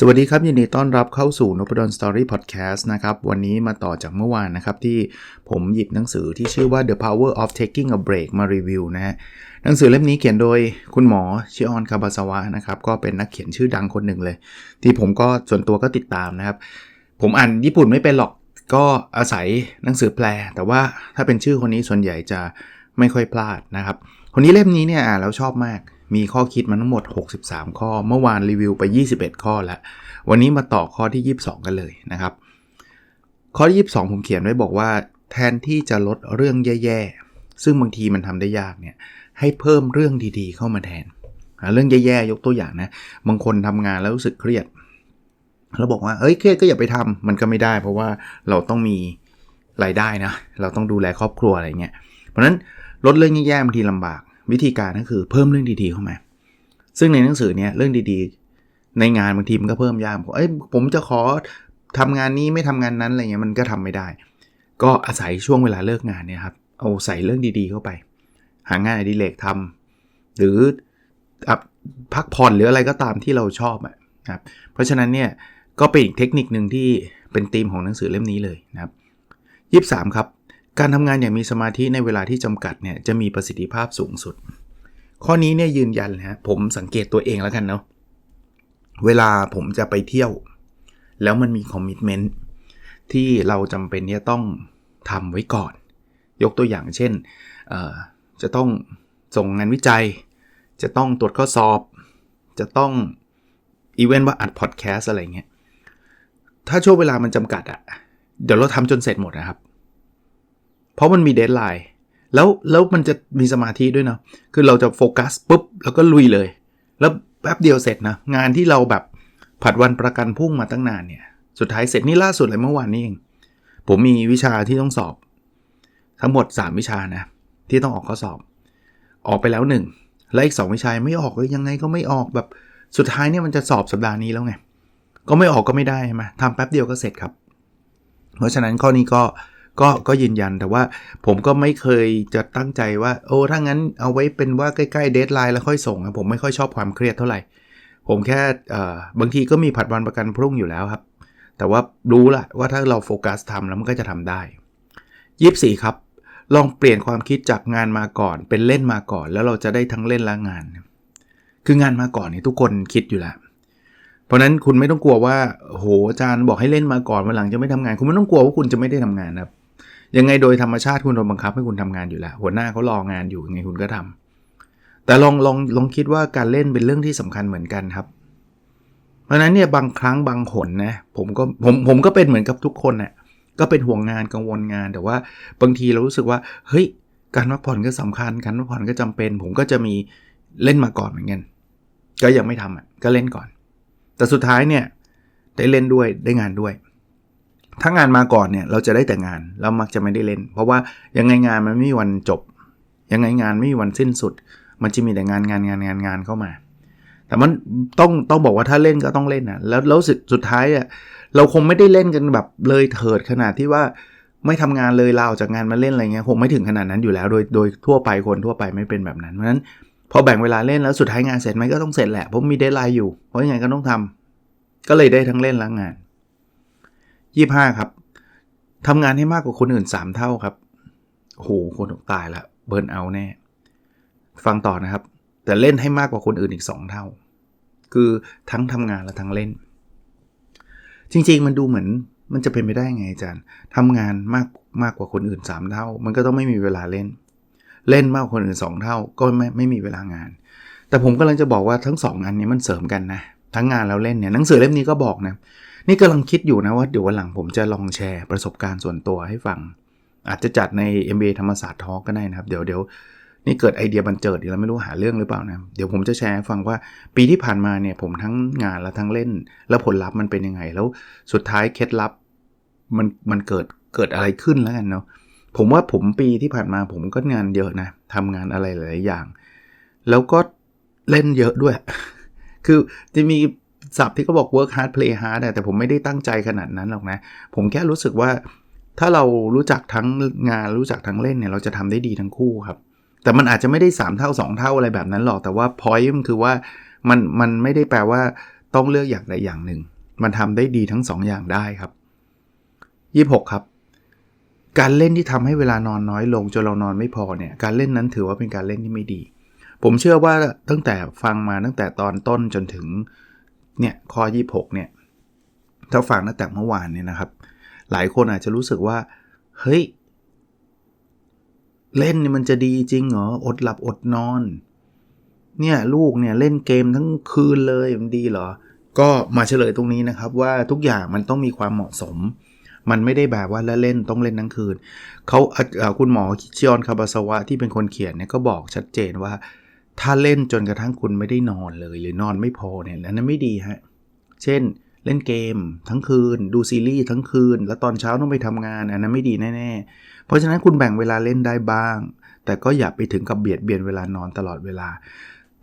สวัสดีครับ ยินดีต้อนรับเข้าสู่น p ด d o สตอรี่พอดแคสต์นะครับ วันนี้มาต่อจากเมื่อวานนะครับ ที่ผมหยิบหนังสือที่ชื่อว่า The Power of Taking a Break มารีวิวนะฮะหนังสือเล่มนี้เขียนโดยคุณหมอชิออนคาบาสวะนะครับ ก็เป็นนักเขียนชื่อดังคนหนึ่งเลย ที่ผมก็ส่วนตัวก็ติดตามนะครับ ผมอ่านญี่ปุ่นไม่เป็นหรอกก็อาศัยหนังสือแปล แต่ว่าถ้าเป็นชื่อคนนี้ส่วนใหญ่จะไม่ค่อยพลาดนะครับ คนนี้เล่มนี้เนี่ยอ่านแล้วชอบมาก มีข้อคิดมาทั้งหมด 63 ข้อ เมื่อวานรีวิวไป 21 ข้อแล้ว วันนี้มาต่อข้อที่ 22 กันเลยนะครับ ข้อที่ 22 ผมเขียนไว้บอกว่า แทนที่จะลดเรื่องแย่ๆ ซึ่งบางทีมันทำได้ยากเนี่ย ให้เพิ่มเรื่องดีๆ เข้ามาแทน เรื่องแย่ๆ ยกตัวอย่างนะ บางคนทำงานแล้วรู้สึกเครียด แล้วบอกว่า เอ้ย เครียดก็อย่าไปทำมันก็ไม่ได้ เพราะว่าเราต้องมีรายได้นะ เราต้องดูแลครอบครัวอะไรเงี้ย เพราะฉะนั้นลดเรื่องแย่ๆบางทีลำบาก วิธีการก็คือเพิ่มเรื่องดีๆเข้ามา ซึ่งในหนังสือเนี้ยเรื่องดีๆ ในงานบางทีมันก็เพิ่มยากเอ้ยผมจะขอทำงานนี้ไม่ทำงานนั้นอะไรเงี้ยมันก็ทำไม่ได้ ก็อาศัยช่วงเวลาเลิกงานเนี่ยครับเอาใส่เรื่องดีๆเข้าไป หางานอดิเรกทำหรือพักผ่อนหรืออะไรก็ตามที่เราชอบนะครับเพราะฉะนั้นเนี่ยก็เป็นอีกเทคนิคหนึ่งที่เป็นธีมของหนังสือเล่มนี้เลยนะครับยีสามครับ การทำงานอย่างมีสมาธิในเวลาที่จำกัดเนี่ยจะมีประสิทธิภาพสูงสุด ข้อนี้เนี่ยยืนยันนะผมสังเกตตัวเองแล้วกันเนาะเวลาผมจะไปเที่ยว แล้วมันมีคอมมิชเมนต์ที่เราจำเป็นที่จะต้องทำไว้ก่อน ยกตัวอย่างเช่น จะต้องส่งงานวิจัย จะต้องตรวจข้อสอบ จะต้องอีเวนต์ว่าอัดพอดแคสอะไรเงี้ยถ้าช่วงเวลามันจำกัดอะเดี๋ยวเราทำจนเสร็จหมดนะครับ เพราะมันมีเดทไลน์แล้วแล้วมันจะมีสมาธิด้วยเนาะคือเราจะโฟกัสปุ๊บแล้วก็ลุยเลย แล้วแป๊บเดียวเสร็จนะ งานที่เราแบบผัดวันประกันพุ่งมาตั้งนานเนี่ย สุดท้ายเสร็จนี่ล่าสุดเลยเมื่อวานนี้เอง ผมมีวิชาที่ต้องสอบ ทั้งหมด 3 วิชานะ ที่ต้องออกข้อสอบ ออกไปแล้ว 1 และอีก 2 วิชาไม่ออกเลยยังไงก็ไม่ออกแบบสุดท้ายเนี่ยมันจะสอบสัปดาห์นี้แล้วไง ก็ไม่ออกก็ไม่ได้ใช่ไหมทำแป๊บเดียวก็เสร็จครับ เพราะฉะนั้นข้อนี้ก็ ก็ก็ยืนยันแต่ว่าผมก็ไม่เคยจะตั้งใจว่า โอ้ถ้างั้นเอาไว้เป็นว่าใกล้ๆเดทไลน์แล้วค่อยส่งผมไม่ค่อยชอบความเครียดเท่าไหร่ ผมแค่บางทีก็มีผัดวันประกันพรุ่งอยู่แล้วครับ แต่ว่ารู้ละว่าถ้าเราโฟกัสทำแล้วมันก็จะทำได้ยีบสี่ครับ ลองเปลี่ยนความคิดจากงานมาก่อน เป็นเล่นมาก่อน แล้วเราจะได้ทั้งเล่นและงาน คืองานมาก่อนนี่ทุกคนคิดอยู่แล้วเพราะนั้นคุณไม่ต้องกลัวว่าโหอาจารย์บอกให้เล่นมาก่อนวันหลังจะไม่ทำงาน คุณไม่ต้องกลัวว่าคุณจะไม่ได้ทำงานครับ ยังไงโดยธรรมชาติคุณโดนบังคับให้คุณทำงานอยู่แล้ว หัวหน้าเขารองานอยู่ยังไงคุณก็ทำแต่ลองลองลองคิดว่าการเล่นเป็นเรื่องที่สำคัญเหมือนกันครับ เพราะนั้นเนี่ยบางครั้งบางหนนะผมก็ผมผมก็เป็นเหมือนกับทุกคนนะ่ะก็เป็นห่วงงานกังวลงานแต่ว่าบางทีเรารู้สึกว่า เฮ้ย การพักผ่อนก็สำคัญการพักผ่อนก็จำเป็น ผมก็จะมีเล่นมาก่อนเหมือนกันก็ยังไม่ทำอะก็เล่นก่อน แต่สุดท้ายเนี่ยได้เล่นด้วยได้งานด้วย ถ้างานมาก่อนเนี่ยเราจะได้แต่งานเรามักจะไม่ได้เล่น เพราะว่ายังไงงานมันไม่มีวันจบ ยังไงงานไม่มีวันสิ้นสุด มันจะมีแต่งานงานงานงานงานเข้ามา แต่มันต้องต้องบอกว่าถ้าเล่นก็ต้องเล่นนะแล้วแล้วสุดสุดท้ายอะเราคงไม่ได้เล่นกันแบบเลยเถิดขนาดที่ว่าไม่ทำงานเลยลาออกจากงานมาเล่นอะไรเงี้ยคงไม่ถึงขนาดนั้นอยู่แล้ว โดยโดยทั่วไปคนทั่วไปไม่เป็นแบบนั้นเพราะฉะนั้นพอแบ่งเวลาเล่นแล้วสุดท้ายงานเสร็จไหมก็ต้องเสร็จแหละเพราะมีเดทไลน์อยู่เพราะยังไงก็ต้องทำก็เลยได้ทั้งเล่นและงาน ยี่ห้าครับทำงานให้มากกว่าคนอื่น 3 เท่าครับโหคนตายละเบิร์นเอาแน่ ฟังต่อนะครับ แต่เล่นให้มากกว่าคนอื่นอีก 2 เท่า คือทั้งทำงานและทั้งเล่น จริงๆมันดูเหมือนมันจะเป็นไปได้ไงอาจารย์ทำงานมากมากกว่าคนอื่น 3 เท่า มันก็ต้องไม่มีเวลาเล่น เล่นมากกว่าคนอื่น 2 เท่า ก็ไม่ไม่มีเวลางาน แต่ผมกำลังจะบอกว่าทั้ง2งานนี้มันเสริมกันนะ ทั้งงานแล้วเล่นเนี่ยหนังสือเล่มนี้ก็บอกนะ นี่กำลังคิดอยู่นะว่าเดี๋ยววันหลังผมจะลองแชร์ประสบการณ์ส่วนตัวให้ฟัง อาจจะจัดใน MBA ธรรมศาสตร์ทอก็ได้นะครับ เดี๋ยวเดี๋ยวนี่เกิดไอเดียบันเจิดอีกแล้วไม่รู้หาเรื่องหรือเปล่านะเดี๋ยวผมจะแชร์ให้ฟังว่าปีที่ผ่านมาเนี่ยผมทั้งงานและทั้งเล่น แล้วผลลัพธ์มันเป็นยังไง แล้วสุดท้ายเคล็ดลับมันมันเกิดเกิดอะไรขึ้นแล้วกันเนาะผมว่าผมปีที่ผ่านมาผมก็งานเยอะนะทำงานอะไรหลายอย่าง แล้วก็เล่นเยอะด้วย คือจะมี ศัพท์ที่เขาบอก work hard play hard แต่ผมไม่ได้ตั้งใจขนาดนั้นหรอกนะ ผมแค่รู้สึกว่า ถ้าเรารู้จักทั้งงานรู้จักทั้งเล่นเนี่ยเราจะทำได้ดีทั้งคู่ครับ แต่มันอาจจะไม่ได้ 3 เท่า 2 เท่าอะไรแบบนั้นหรอก แต่ว่า point มันคือว่ามันมันไม่ได้แปลว่าต้องเลือกอย่างใดอย่างหนึ่ง มันทำได้ดีทั้ง 2 อย่างได้ครับ 26 ครับ การเล่นที่ทำให้เวลานอนน้อยลงจนเรานอนไม่พอเนี่ยการเล่นนั้นถือว่าเป็นการเล่นที่ไม่ดี ผมเชื่อว่าตั้งแต่ฟังมาตั้งแต่ตอนต้นจนถึง เนี่ยข้อ 26เนี่ยถ้าฟังตั้งแต่เมื่อวานเนี่ยนะครับ หลายคนอาจจะรู้สึกว่า เฮ้ย เล่นนี่มันจะดีจริงเหรอ อดหลับอดนอน เนี่ยลูกเนี่ยเล่นเกมทั้งคืนเลยมันดีเหรอ ก็มาเฉลยตรงนี้นะครับ ว่าทุกอย่างมันต้องมีความเหมาะสม มันไม่ได้แบบว่าแล้วเล่นต้องเล่นทั้งคืนเขาคุณหมอชิออนคาบาสวะที่เป็นคนเขียนเนี่ยก็บอกชัดเจนว่า ถ้าเล่นจนกระทั่งคุณไม่ได้นอนเลยหรือนอนไม่พอเนี่ยอันนั้นไม่ดีฮะ เช่นเล่นเกมทั้งคืน ดูซีรีส์ทั้งคืน แล้วตอนเช้าต้องไปทำงาน อันนั้นไม่ดีแน่ๆ เพราะฉะนั้นคุณแบ่งเวลาเล่นได้บ้าง แต่ก็อย่าไปถึงกับเบียดเบียนเวลานอนตลอดเวลา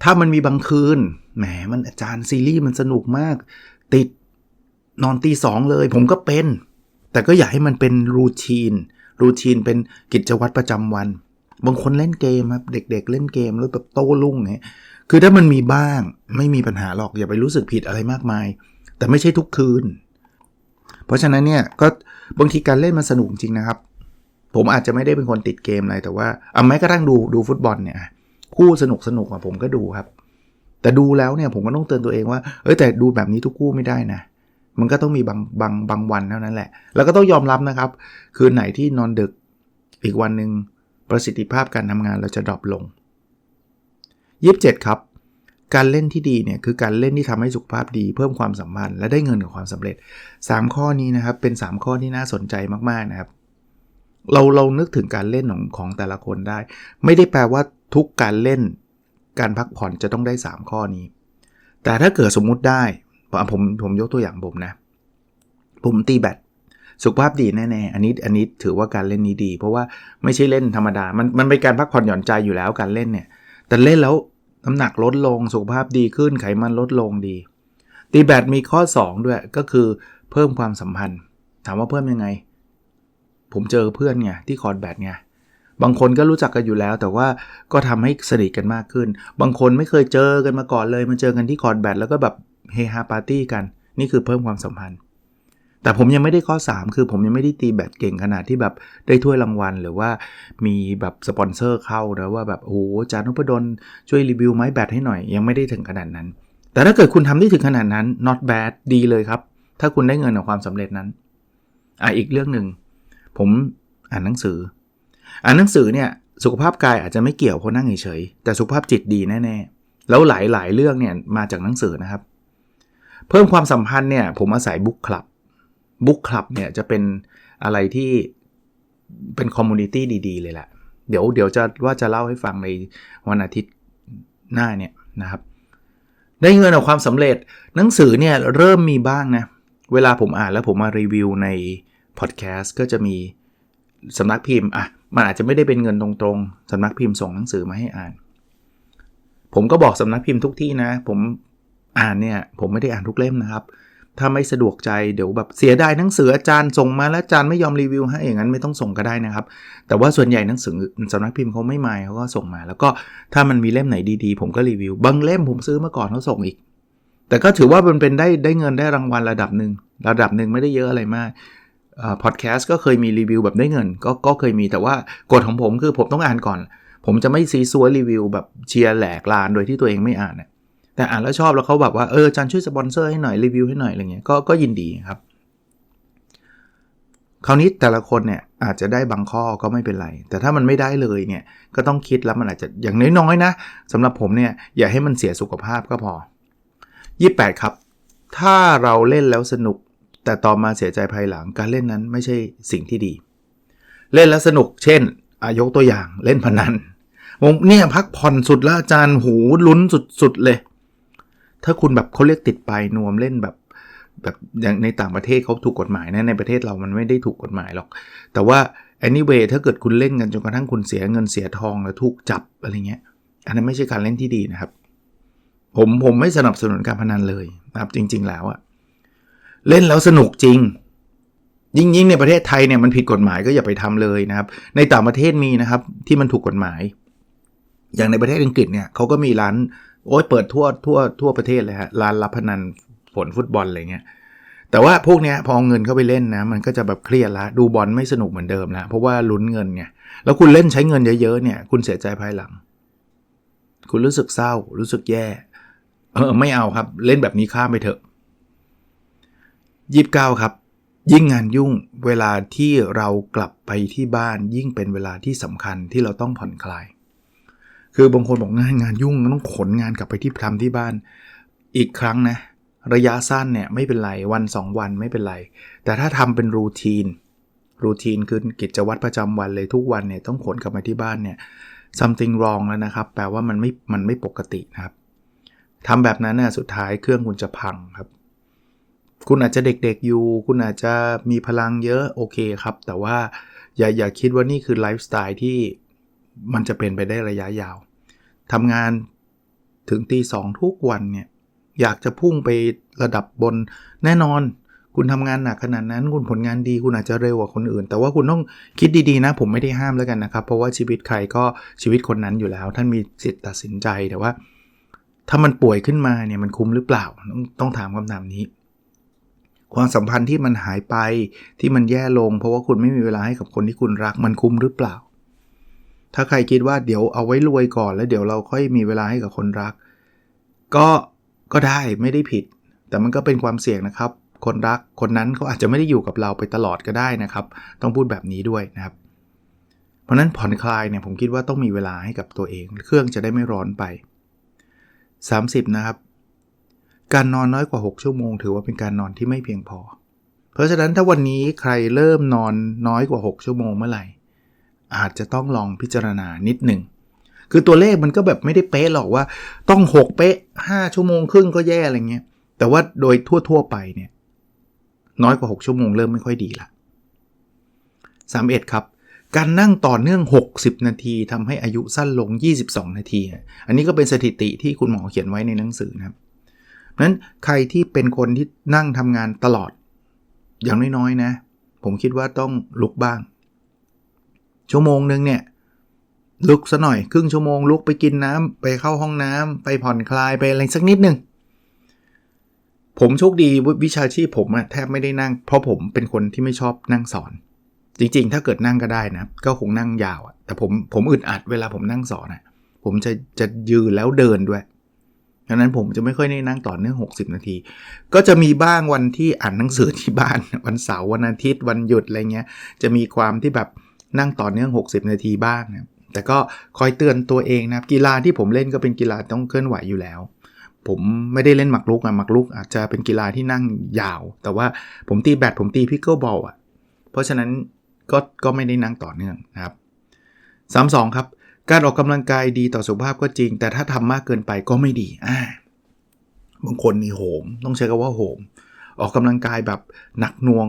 ถ้ามันมีบางคืนแหมมันอาจารย์ซีรีส์มันสนุกมาก ติดนอนตีสองเลย ผมก็เป็น แต่ก็อย่าให้มันเป็นรูทีนรูทีนเป็นกิจวัตรประจำวัน บางคนเล่นเกมครับเด็ก ๆ เล่นเกมแล้วแบบโต้รุ่งเนี่ยคือถ้ามันมีบ้างไม่มีปัญหาหรอกอย่าไปรู้สึกผิดอะไรมากมาย แต่ไม่ใช่ทุกคืน เพราะฉะนั้นเนี่ยก็บางทีการเล่นมันสนุกจริงนะครับ ผมอาจจะไม่ได้เป็นคนติดเกมอะไรแต่ว่าเอาแม้กระทั่งดูดูฟุตบอลเนี่ยคู่สนุกสนุกอะผมก็ดูครับ แต่ดูแล้วเนี่ยผมก็ต้องเตือนตัวเองว่าเอ้ยแต่ดูแบบนี้ทุกคู่ไม่ได้นะมันก็ต้องมีบางบางบางวันเท่านั้นแหละ แล้วก็ต้องยอมรับนะครับ คืนไหนที่นอนดึกอีกวันหนึ่ง ประสิทธิภาพการทำงานเราจะดรอปลง 27 ครับ การเล่นที่ดีเนี่ยคือการเล่นที่ทำให้สุขภาพดี เพิ่มความสัมพันธ์และได้เงินกับความสำเร็จ 3 ข้อนี้นะครับเป็น 3 ข้อที่น่าสนใจมากๆนะครับ เราเรานึกถึงการเล่นของของแต่ละคนได้ ไม่ได้แปลว่าทุกการเล่น การพักผ่อนจะต้องได้ 3 ข้อนี้ แต่ถ้าเกิดสมมุติได้ผมผมยกตัวอย่างผมนะ ผมตีแบต สุขภาพดีแน่ๆ อันนี้อันนี้ถือว่าการเล่นนี้ดี เพราะว่าไม่ใช่เล่นธรรมดา มันมันเป็นการพักผ่อนหย่อนใจอยู่แล้วการเล่นเนี่ย แต่เล่นแล้วน้ำหนักลดลงสุขภาพดีขึ้นไขมันลดลงดี ตีแบตมีข้อ 2 ด้วยก็คือเพิ่มความสัมพันธ์ ถามว่าเพิ่มยังไง ผมเจอเพื่อนไงที่คอร์ดแบตไงบางคนก็รู้จักกันอยู่แล้ว แต่ว่าก็ทำให้สนิทกันมากขึ้น บางคนไม่เคยเจอกันมาก่อนเลยมาเจอกันที่คอร์ดแบตแล้วก็แบบเฮฮาปาร์ตี้กัน นี่คือเพิ่มความสัมพันธ์ แต่ผมยังไม่ได้ข้อ 3 คือผมยังไม่ได้ตีแบตเก่งขนาดที่แบบได้ถ้วยรางวัล หรือว่ามีแบบสปอนเซอร์เข้านะว่าแบบโอ้จานพดลช่วยรีวิวไม้แบตให้หน่อย ยังไม่ได้ถึงขนาดนั้น แต่ถ้าเกิดคุณทำได้ถึงขนาดนั้น not bad ดีเลยครับ ถ้าคุณได้เงินกับความสำเร็จนั้นอะอีกเรื่องหนึ่งผมอ่านหนังสือ อ่านหนังสือเนี่ยสุขภาพกายอาจจะไม่เกี่ยวเพราะนั่งเฉยแต่สุขภาพจิตดีแน่ๆแล้วหลายๆเรื่องเนี่ยมาจากหนังสือนะครับ เพิ่มความสัมพันธ์เนี่ยผมอาศัยบุ๊กคลับ บุ๊กคลับเนี่ยจะเป็นอะไรที่เป็นคอมมูนิตี้ดีๆ เลยแหละ เดี๋ยวเดี๋ยวจะว่าจะเล่าให้ฟังในวันอาทิตย์หน้าเนี่ยนะครับ ได้เงินเอาความสำเร็จหนังสือเนี่ยเริ่มมีบ้างนะ เวลาผมอ่านแล้วผมมารีวิวในพอดแคสต์ก็จะมีสำนักพิมพ์อะมันอาจจะไม่ได้เป็นเงินตรงๆสำนักพิมพ์ส่งหนังสือมาให้อ่าน ผมก็บอกสำนักพิมพ์ทุกที่นะ ผมอ่านเนี่ยผมไม่ได้อ่านทุกเล่มนะครับ ถ้าไม่สะดวกใจเดี๋ยวแบบเสียดายหนังสืออาจารย์ส่งมาแล้วอาจารย์ไม่ยอมรีวิวให้อย่างนั้นไม่ต้องส่งก็ได้นะครับ แต่ว่าส่วนใหญ่หนังสือสำนักพิมพ์เขาไม่มาเขาก็ส่งมา แล้วก็ถ้ามันมีเล่มไหนดีๆ ผมก็รีวิว บางเล่มผมซื้อมาก่อนเขาส่งอีก แต่ก็ถือว่ามันเป็นได้ได้เงินได้รางวัลระดับหนึ่งระดับหนึ่งไม่ได้เยอะอะไรมากพอดแคสต์ก็เคยมีรีวิวแบบได้เงิน ก็ก็เคยมีแต่ว่ากฎของผมคือผมต้องอ่านก่อน ผมจะไม่ซีซัวรีวิวแบบเชียร์แหลกลานโดยที่ตัวเองไม่อ่านเนะ แต่อ่านแล้วชอบแล้วเขาแบบว่าเออจารย์ช่วยสปอนเซอร์ให้หน่อยรีวิวให้หน่อยอะไรเงี้ยก็ก็ยินดีครับ คราวนี้แต่ละคนเนี่ยอาจจะได้บางข้อก็ไม่เป็นไร แต่ถ้ามันไม่ได้เลยเนี่ยก็ต้องคิดแล้วมันอาจจะอย่างน้อยๆนะสำหรับผมเนี่ยอย่าให้มันเสียสุขภาพก็พอ 28 ครับ ถ้าเราเล่นแล้วสนุก แต่ต่อมาเสียใจภายหลังการเล่นนั้นไม่ใช่สิ่งที่ดี เล่นแล้วสนุก เช่นอายกตัวอย่างเล่นพนันผมเนี่ยพักผ่อนสุดล้วอาจารย์หูลุ้นสุดๆเลย ถ้าคุณแบบเขาเรียกติดไปนวมเล่นแบบแบบอย่างในต่างประเทศเขาถูกกฎหมายนะในประเทศเรามันไม่ได้ถูกกฎหมายหรอก แต่ว่า anyway ถ้าเกิดคุณเล่นกันจนกระทั่งคุณเสียเงินเสียทองแล้วถูกจับอะไรเงี้ย อันนั้นไม่ใช่การเล่นที่ดีนะครับ ผมผมไม่สนับสนุนการพนันเลยนะครับ จริง ๆ แล้วอะเล่นแล้วสนุกจริง ยิ่งยิ่งในประเทศไทยเนี่ยมันผิดกฎหมายก็อย่าไปทำเลยนะครับ ในต่างประเทศมีนะครับที่มันถูกกฎหมาย อย่างในประเทศอังกฤษเนี่ยเขาก็มีร้าน โอ้ยเปิดทั่วทั่วทั่วประเทศเลยฮะร้านรับพนันผลฟุตบอลอะไรเงี้ยแต่ว่าพวกเนี้ยพอเอาเงินเข้าไปเล่นนะมันก็จะแบบเครียดละดูบอลไม่สนุกเหมือนเดิมแล้วเพราะว่าลุ้นเงินไงแล้วคุณเล่นใช้เงินเยอะๆเนี่ย คุณเสียใจภายหลัง คุณรู้สึกเศร้า รู้สึกแย่ เออไม่เอาครับ เล่นแบบนี้ข้ามไปเถอะยี่บเก้าครับ ยิ่งงานยุ่งเวลาที่เรากลับไปที่บ้านยิ่งเป็นเวลาที่สำคัญที่เราต้องผ่อนคลาย คือบางคนบอกงานงานยุ่งต้องขนงานกลับไปที่ทำที่บ้านอีกครั้งนะระยะสั้นเนี่ยไม่เป็นไรวันสองวันไม่เป็นไร แต่ถ้าทำเป็นรูทีนรูทีนคือกิจวัตรประจำวันเลยทุกวันเนี่ยต้องขนกลับมาที่บ้านเนี่ย something wrong แล้วนะครับ แปลว่ามันไม่มันไม่ปกตินะครับทำแบบนั้นน่ะสุดท้ายเครื่องคุณจะพังครับ คุณอาจจะเด็กๆอยู่ คุณอาจจะมีพลังเยอะโอเคครับ แต่ว่าอย่าอย่าคิดว่านี่คือไลฟ์สไตล์ที่ มันจะเป็นไปได้ระยะยาวทำงานถึงตีสองทุกวันเนี่ยอยากจะพุ่งไประดับบนแน่นอน คุณทำงานหนักขนาดนั้น คุณผลงานดีคุณอาจจะเร็วกว่าคนอื่น แต่ว่าคุณต้องคิดดีๆนะ ผมไม่ได้ห้ามแล้วกันนะครับ เพราะว่าชีวิตใครก็ชีวิตคนนั้นอยู่แล้ว ท่านมีสิทธิ์ตัดสินใจแต่ว่า ถ้ามันป่วยขึ้นมาเนี่ยมันคุ้มหรือเปล่าต้องต้องถามคำถามนี้ ความสัมพันธ์ที่มันหายไปที่มันแย่ลง เพราะว่าคุณไม่มีเวลาให้กับคนที่คุณรักมันคุ้มหรือเปล่า ถ้าใครคิดว่าเดี๋ยวเอาไว้รวยก่อน แล้วเดี๋ยวเราค่อยมีเวลาให้กับคนรัก ก็ก็ได้ไม่ได้ผิด แต่มันก็เป็นความเสี่ยงนะครับ คนรักคนนั้นเขาอาจจะไม่ได้อยู่กับเราไปตลอดก็ได้นะครับ ต้องพูดแบบนี้ด้วยนะครับ เพราะนั้นผ่อนคลายเนี่ยผมคิดว่าต้องมีเวลาให้กับตัวเอง เครื่องจะได้ไม่ร้อนไป 30 นะครับ การนอนน้อยกว่า 6 ชั่วโมง ถือว่าเป็นการนอนที่ไม่เพียงพอ เพราะฉะนั้นถ้าวันนี้ใครเริ่มนอนน้อยกว่า 6 ชั่วโมงเมื่อไหร่ อาจจะต้องลองพิจารณานิดหนึ่ง คือตัวเลขมันก็แบบไม่ได้เป๊ะหรอกว่าต้อง 6 เป๊ะ 5 ชั่วโมงครึ่งก็แย่อะไรเงี้ย แต่ว่าโดยทั่ว ๆ ไปเนี่ย น้อยกว่า 6 ชั่วโมงเริ่มไม่ค่อยดีละ31 ครับ การนั่งต่อเนื่อง 60 นาทีทำให้อายุสั้นลง 22 นาที อันนี้ก็เป็นสถิติที่คุณหมอเขียนไว้ในหนังสือนะครับนั้นใครที่เป็นคนที่นั่งทำงานตลอด อย่างน้อยๆนะ ผมคิดว่าต้องลุกบ้าง ชั่วโมงนึงเนี่ยลุกซะหน่อยครึ่งชั่วโมงลุกไปกินน้ำไปเข้าห้องน้ำไปผ่อนคลายไปอะไรสักนิดหนึ่งผมโชคดีวิชาชีพผมอะแทบไม่ได้นั่ง เพราะผมเป็นคนที่ไม่ชอบนั่งสอน จริง ๆ ถ้าเกิดนั่งก็ได้นะ ก็คงนั่งยาวอะแต่ผมผมอึดอัดเวลาผมนั่งสอนอะผมจะจะยืนแล้วเดินด้วยดังนั้นผมจะไม่ค่อยได้นั่งต่อเนื่อง 60 นาที ก็จะมีบ้างวันที่อ่านหนังสือที่บ้าน วันเสาร์วันอาทิตย์วันหยุดอะไรเงี้ย จะมีความที่แบบ นั่งต่อเนื่อง 60 นาทีบ้างนะแต่ก็คอยเตือนตัวเองนะครับกีฬาที่ผมเล่นก็เป็นกีฬาต้องเคลื่อนไหวอยู่แล้ว ผมไม่ได้เล่นหมากรุกอะหมากรุก อาจจะเป็นกีฬาที่นั่งยาว แต่ว่าผมตีแบดผมตีพิกเกิลบอลอะเพราะฉะนั้นก็ก็ไม่ได้นั่งต่อเนื่องนะครับ32ครับ การออกกำลังกายดีต่อสุขภาพก็จริง แต่ถ้าทำมากเกินไปก็ไม่ดีอ่าบางคนนี่โหม ต้องใช้คำว่าโหม ออกกำลังกายแบบหนักหน่วง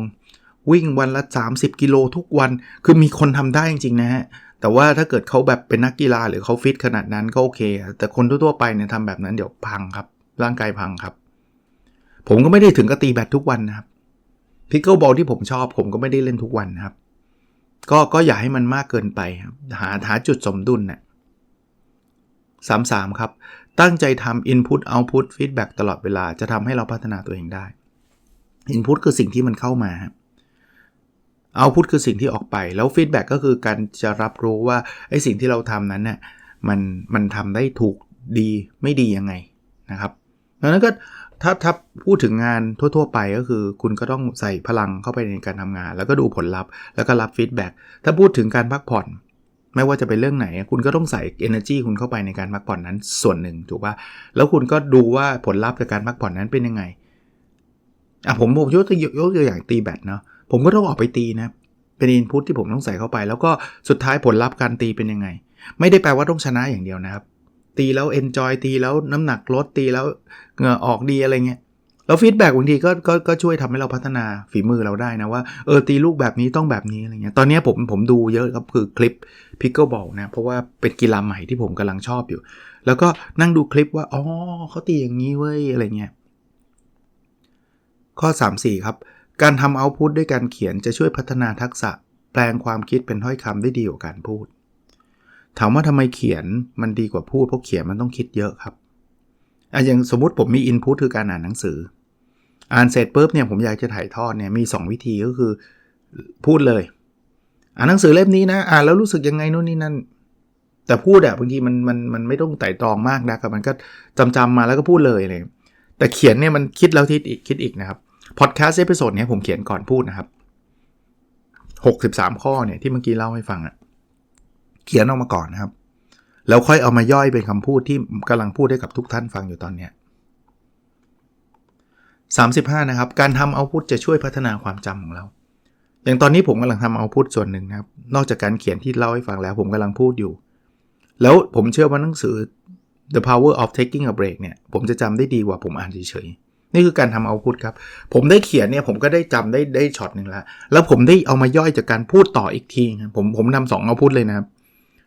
วิ่งวันละ 30 กิโลทุกวัน คือมีคนทำได้จริงๆนะฮะ แต่ว่าถ้าเกิดเขาแบบเป็นนักกีฬาหรือเขาฟิตขนาดนั้นก็โอเค แต่คนทั่วๆไปเนี่ยทำแบบนั้นเดี๋ยวพังครับ ร่างกายพังครับ ผมก็ไม่ได้ถึงกับตีแบดทุกวันนะครับพิกเกิลบอลที่ผมชอบผมก็ไม่ได้เล่นทุกวันนะครับ ก็ก็อย่าให้มันมากเกินไปครับหาหาจุดสมดุลนะ่ะสามสามครับ ตั้งใจทำ Input Output Feedback ตลอดเวลาจะทำให้เราพัฒนาตัวเองได้ Input คือสิ่งที่มันเข้ามาครับ เอาพุทคือสิ่งที่ออกไป แล้วฟีดแบ็กก็คือการจะรับรู้ว่าไอ้สิ่งที่เราทำนั้นเนี่ยมันมันทำได้ถูกดีไม่ดียังไงนะครับดังนั้นก็ถ้าถ้าพูดถึงงานทั่ว ๆ ไปก็คือ คุณก็ต้องใส่พลังเข้าไปในการทำงาน แล้วก็ดูผลลัพธ์แล้วก็รับฟีดแบ็กถ้าพูดถึงการพักผ่อน ไม่ว่าจะเป็นเรื่องไหน คุณก็ต้องใส่ energy คุณเข้าไปในการพักผ่อนนั้นส่วนหนึ่งถูกป่ะแล้วคุณก็ดูว่าผลลัพธ์จากการพักผ่อนนั้นเป็นยังไงอะผมผมยกตัวยกตัวอย่างตีแบตเนาะ ผมก็ต้องออกไปตีนะเป็นอินพุตที่ผมต้องใส่เข้าไป แล้วก็สุดท้ายผลลัพธ์การตีเป็นยังไง ไม่ได้แปลว่าต้องชนะอย่างเดียวนะครับ ตีแล้วเอนจอยตีแล้วน้ำหนักลดตีแล้วเหงื่อออกดีอะไรเงี้ยแล้วฟีดแบ็กบางทีก็ก็ก็ช่วยทำให้เราพัฒนาฝีมือเราได้นะว่าเออตีลูกแบบนี้ต้องแบบนี้อะไรเงี้ยตอนนี้ผมผมดูเยอะครับคือคลิปพิกเกิลบอลนะ เพราะว่าเป็นกีฬาใหม่ที่ผมกำลังชอบอยู่ แล้วก็นั่งดูคลิปว่า อ๋อเขาตีอย่างนี้เว้ย อะไรเงี้ยข้อ 3 4 ครับ การทำเอาพุตด้วยการเขียนจะช่วยพัฒนาทักษะ แปลงความคิดเป็นถ้อยคำได้ดีกว่าการพูด ถามว่าทำไมเขียนมันดีกว่าพูดเพราะเขียนมันต้องคิดเยอะครับอะอย่างสมมติผมมีอินพุตคือการอ่านหนังสือ อ่านเสร็จปุ๊บเนี่ยผมอยากจะถ่ายทอดเนี่ยมี 2 วิธีก็คือพูดเลย อ่านหนังสือเล่มนี้นะ อ่านแล้วรู้สึกยังไงนู่นนี่นั่น แต่พูดอะบางทีมันมันมันไม่ต้องไต่ตรองมากนะครับมันก็จำจำมาแล้วก็พูดเลยเลยแต่เขียนเนี่ยมันคิดแล้วคิดอีกคิดอีกนะครับ พอดแคสต์เอพิโซดเนี้ยผมเขียนก่อนพูดนะครับ 63 ข้อเนี่ยที่เมื่อกี้เล่าให้ฟังอะเขียนออกมาก่อนนะครับ แล้วค่อยเอามาย่อยเป็นคำพูดที่กำลังพูดให้กับทุกท่านฟังอยู่ตอนเนี้ย35 นะครับ การทำเอาพุทจะช่วยพัฒนาความจำของเรา อย่างตอนนี้ผมกำลังทำเอาพุทส่วนหนึ่งนะครับ นอกจากการเขียนที่เล่าให้ฟังแล้ว ผมกำลังพูดอยู่ แล้วผมเชื่อว่าหนังสือ The Power of Taking a Break เนี่ย ผมจะจำได้ดีกว่าผมอ่านเฉยๆ นี่คือการทำเอาพุทครับ ผมได้เขียนเนี่ยผมก็ได้จำได้ได้ช็อตหนึ่งแล้วแล้วผมได้เอามาย่อยจากการพูดต่ออีกทีครับผมผมนำสองเอาพุทเลยนะครับ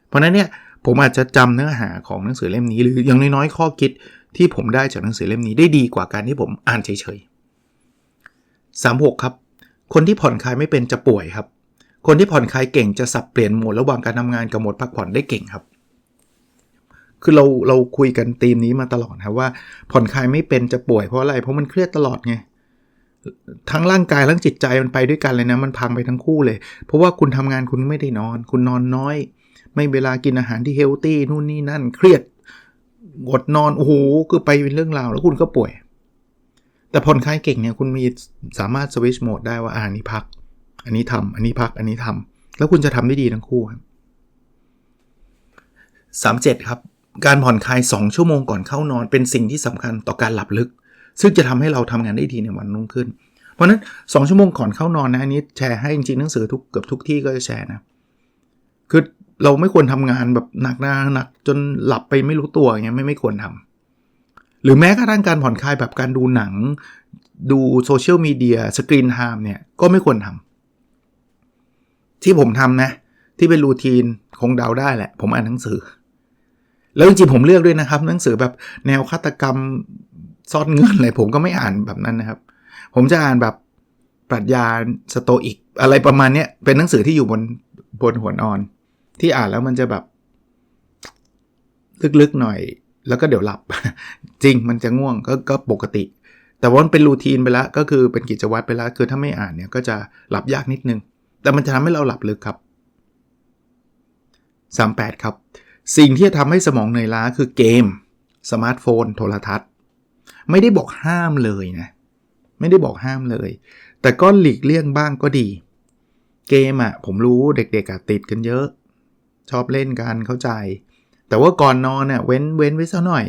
เพราะนั้นเนี่ยผมอาจจะจำเนื้อหาของหนังสือเล่มนี้ หรืออย่างน้อยๆข้อคิดที่ผมได้จากหนังสือเล่มนี้ได้ดีกว่าการที่ผมอ่านเฉยๆ36 ครับ คนที่ผ่อนคลายไม่เป็นจะป่วยครับ คนที่ผ่อนคลายเก่งจะสับเปลี่ยนโหมดระหว่างการทำงานกับโหมดพักผ่อนได้เก่งครับ คือเราเราคุยกันธีมนี้มาตลอดครับว่าผ่อนคลายไม่เป็นจะป่วยเพราะอะไร เพราะมันเครียดตลอดไงทั้งร่างกายทั้งจิตใจมันไปด้วยกันเลยนะมันพังไปทั้งคู่เลย เพราะว่าคุณทำงานคุณไม่ได้นอน คุณนอนน้อย ไม่เวลากินอาหารที่เฮลตี้นู่นนี่นั่น เครียดอดนอนโอ้โหคือไปเป็นเรื่องราวแล้วคุณก็ป่วย แต่ผ่อนคลายเก่งเนี่ยคุณมีสามารถสวิตช์โหมดได้ว่าอันนี้พักอันนี้ทำอันนี้พักอันนี้ทำแล้วคุณจะทำได้ดีทั้งคู่ครับสามเจ็ดครับ การผ่อนคลาย 2 ชั่วโมงก่อนเข้านอนเป็นสิ่งที่สำคัญต่อการหลับลึก ซึ่งจะทำให้เราทำงานได้ดีในวันรุ่งขึ้น เพราะนั้น 2 ชั่วโมงก่อนเข้านอนนะอันนี้แชร์ให้จริงๆหนังสือทุกเกือบทุกที่ก็จะแชร์นะคือเราไม่ควรทำงานแบบหนักหนาหนักจนหลับไปไม่รู้ตัวอย่างเงี้ยไม่ไม่ควรทำหรือแม้กระทั่งการผ่อนคลายแบบการดูหนัง ดูโซเชียลมีเดียสกรีนไทม์เนี่ยก็ไม่ควรทำที่ผมทำนะ ที่เป็นรูทีนคงเดาได้แหละ ผมอ่านหนังสือ แล้วจริงๆผมเลือกด้วยนะครับ หนังสือแบบแนวฆาตกรรมซ่อนเงินอะไรผมก็ไม่อ่านแบบนั้นนะครับ ผมจะอ่านแบบปรัชญาสโตอิก อะไรประมาณนี้เป็นหนังสือที่อยู่บนบนหัวนอน ที่อ่านแล้วมันจะแบบ ลึกๆหน่อย แล้วก็เดี๋ยวหลับ จริงมันจะง่วงก็ก็ปกติ แต่ว่ามันเป็นรูทีนไปแล้วก็คือเป็นกิจวัตรไปแล้วคือถ้าไม่อ่านเนี่ยก็จะหลับยากนิดนึง แต่มันจะทำให้เราหลับลึกครับ 38 ครับ สิ่งที่จะทำให้สมองเหนื่อยล้าคือเกม สมาร์ทโฟน โทรทัศน์ ไม่ได้บอกห้ามเลยนะ ไม่ได้บอกห้ามเลย แต่ก็หลีกเลี่ยงบ้างก็ดี เกมอะ่ะผมรู้เด็กๆอะติดกันเยอะ ชอบเล่นกันเข้าใจ แต่ว่าก่อนนอนเนี่ยเว้นเว้นไว้สักหน่อย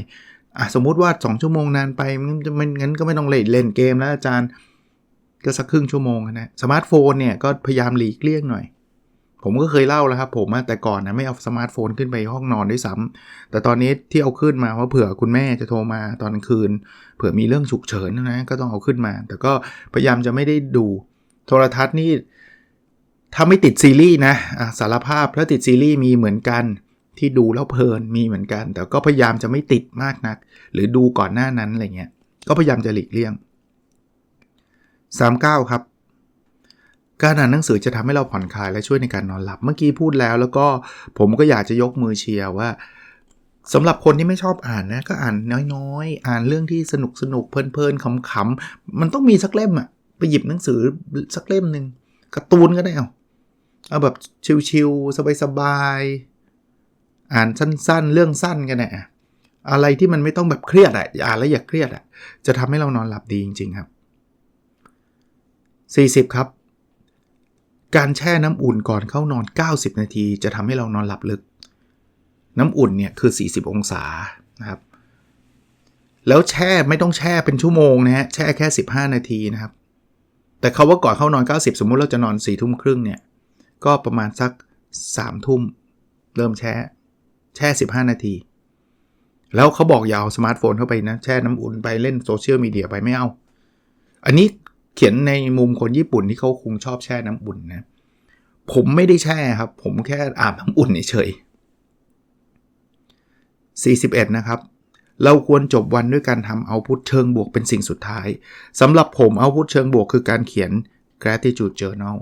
อะสมมุติว่า 2 ชั่วโมงนานไปมันมันงั้นก็ไม่ต้องเล่นเล่นเกมแล้วอาจารย์ก็สักครึ่งชั่วโมงนะสมาร์ทโฟนเนี่ยก็พยายามหลีกเลี่ยงหน่อย ผมก็เคยเล่าแล้วครับผมแต่ก่อนนะไม่เอาสมาร์ทโฟนขึ้นไปห้องนอนด้วยซ้ำแต่ตอนนี้ที่เอาขึ้นมาว่าเผื่อคุณแม่จะโทรมาตอนคืน เผื่อมีเรื่องฉุกเฉินนะก็ต้องเอาขึ้นมา แต่ก็พยายามจะไม่ได้ดูโทรทัศน์นี่ถ้าไม่ติดซีรีส์นะสารภาพแล้วติดซีรีส์มีเหมือนกันที่ดูแล้วเพลินมีเหมือนกัน แต่ก็พยายามจะไม่ติดมากนัก หรือดูก่อนหน้านั้นอะไรเงี้ยก็พยายามจะหลีกเลี่ยง 39 ครับ การอ่านหนังสือจะทำให้เราผ่อนคลายและช่วยในการนอนหลับ เมื่อกี้พูดแล้ว แล้วก็ผมก็อยากจะยกมือเชียร์ว่าสำหรับคนที่ไม่ชอบอ่านนะก็อ่านน้อยๆ อ่านเรื่องที่สนุกสนุกเพลินๆขำๆมันต้องมีสักเล่มอะไปหยิบหนังสือสักเล่มหนึ่งการ์ตูนก็ได้เอาเอาแบบชิลๆสบายๆอ่านสั้นๆ เรื่องสั้นกันนะอะไรที่มันไม่ต้องแบบเครียดอะอ่านแล้วอย่าเครียดอะจะทำให้เรานอนหลับดีจริง ๆ ครับ 40 ครับ การแช่น้ำอุ่นก่อนเข้านอน 90 นาที จะทำให้เรานอนหลับลึก น้ำอุ่นเนี่ยคือ 40 องศานะครับ แล้วแช่ไม่ต้องแช่เป็นชั่วโมงนะฮะแช่แค่ 15 นาทีนะครับ แต่เขาว่าก่อนเข้านอน 90 สมมุติเราจะนอน4ทุ่มครึ่งเนี่ยก็ประมาณสัก3ทุ่มเริ่มแช่แช่ 15 นาที แล้วเขาบอกอย่าเอาสมาร์ทโฟนเข้าไปนะ แช่น้ำอุ่นไปเล่นโซเชียลมีเดียไปไม่เอา อันนี้ เขียนในมุมคนญี่ปุ่นที่เขาคงชอบแช่น้ำอุ่นนะ ผมไม่ได้แช่ครับ ผมแค่อาบน้ำอุ่นเฉย41 นะครับ เราควรจบวันด้วยการทำเอาพุทเชิงบวกเป็นสิ่งสุดท้ายสำหรับผมเอาพุทเชิงบวกคือการเขียน gratitude journal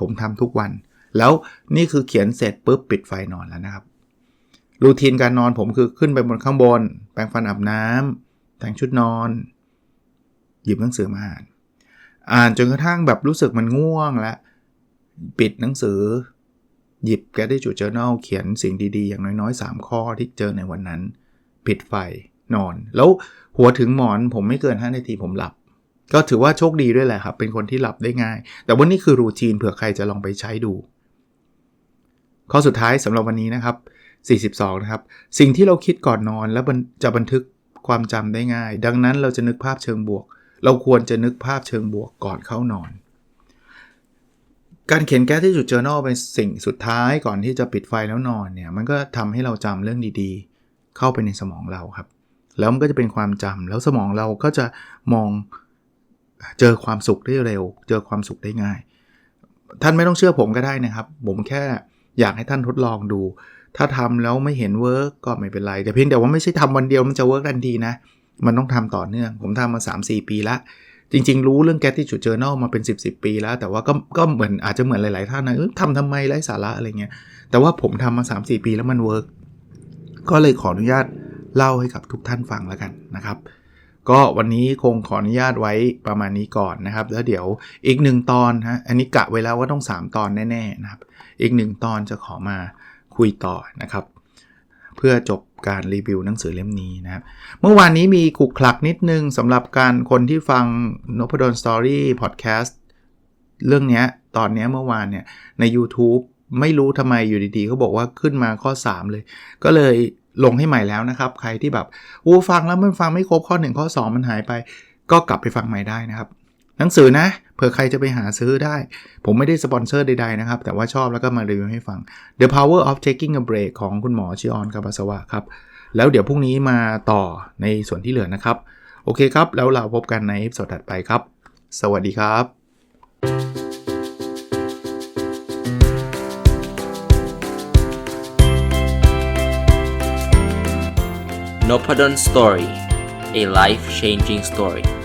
ผมทำทุกวัน แล้วนี่คือเขียนเสร็จปุ๊บปิดไฟนอนแล้วนะครับรูทีนการนอนผมคือขึ้นไปบนข้างบน แปรงฟันอาบน้ำแต่งชุดนอน หยิบหนังสือมาอ่าน อ่านจนกระทั่งแบบรู้สึกมันง่วงแล้ว ปิดหนังสือ หยิบแกได้จุดเจอแนลเขียนสิ่งดีๆ อย่างน้อยๆ 3 ข้อที่เจอในวันนั้น ปิดไฟนอน แล้วหัวถึงหมอนผมไม่เกิน 5 นาทีผมหลับ ก็ถือว่าโชคดีด้วยแหละครับ เป็นคนที่หลับได้ง่าย แต่ว่านี่คือรูทีนเผื่อใครจะลองไปใช้ดู ข้อสุดท้ายสำหรับวันนี้นะครับ42 นะครับ สิ่งที่เราคิดก่อนนอนแล้วจะบันทึกความจำได้ง่าย ดังนั้นเราจะนึกภาพเชิงบวก เราควรจะนึกภาพเชิงบวกก่อนเข้านอน การเขียนแก้ที่จุดเจอแนลเป็นสิ่งสุดท้ายก่อนที่จะปิดไฟแล้วนอนเนี่ยมันก็ทำให้เราจำเรื่องดีๆ เข้าไปในสมองเราครับ แล้วมันก็จะเป็นความจำแล้วสมองเราก็จะมองเจอความสุขได้เร็ว เจอความสุขได้ง่าย ท่านไม่ต้องเชื่อผมก็ได้นะครับ ผมแค่อยากให้ท่านทดลองดู ถ้าทำแล้วไม่เห็นเวิร์กก็ไม่เป็นไร แต่เพียงแต่ว่าไม่ใช่ทำวันเดียวมันจะเวิร์กทันทีนะ มันต้องทำต่อเนื่อง ผมทำมา 3-4 ปีละจริง ๆ รู้เรื่อง gratitude journal มาเป็น 10บสปีแล้ว แต่ว่าก็ก็เหมือนอาจจะเหมือนหลายๆท่านนะทำทำไมไร้สาระอะไรเงี้ยแต่ว่าผมทำมา 3-4 ปีแล้วมันเวิร์กก็เลยขออนุญาตเล่าให้กับทุกท่านฟังแล้วกันนะครับ ก็วันนี้คงขออนุญาตไว้ประมาณนี้ก่อนนะครับ แล้วเดี๋ยวอีกหนึ่งตอนฮะอันนี้กะไว้แล้วว่าต้อง 3 ตอนแน่ๆนะครับ อีกหนึ่งตอนจะขอมาคุยต่อนะครับ เพื่อจบการรีวิวหนังสือเล่มนี้นะครับ เมื่อวานนี้มีขุกคลักนิดนึงสำหรับการคนที่ฟังนพดลสตอรี่พอดแคสต์เรื่องนี้ตอนนี้เมื่อวานเนี่ยใน YouTube ไม่รู้ทำไมอยู่ดีๆเขาบอกว่าขึ้นมาข้อ 3 เลย ก็เลยลงให้ใหม่แล้วนะครับ ใครที่แบบอู้ฟังแล้วมันฟังไม่ครบข้อ 1 ข้อ 2 มันหายไป ก็กลับไปฟังใหม่ได้นะครับ หนังสือนะ เผื่อใครจะไปหาซื้อได้ ผมไม่ได้สปอนเซอร์ใดๆนะครับ แต่ว่าชอบแล้วก็มารีวิวให้ฟัง The Power of Taking a Break ของคุณหมอชิออนคาบาสวะครับ แล้วเดี๋ยวพรุ่งนี้มาต่อในส่วนที่เหลือนะครับ โอเคครับ แล้วเราพบกันในอีพิโซดถัดไปครับ สวัสดีครับ n o p a d o n Story, a life changing story.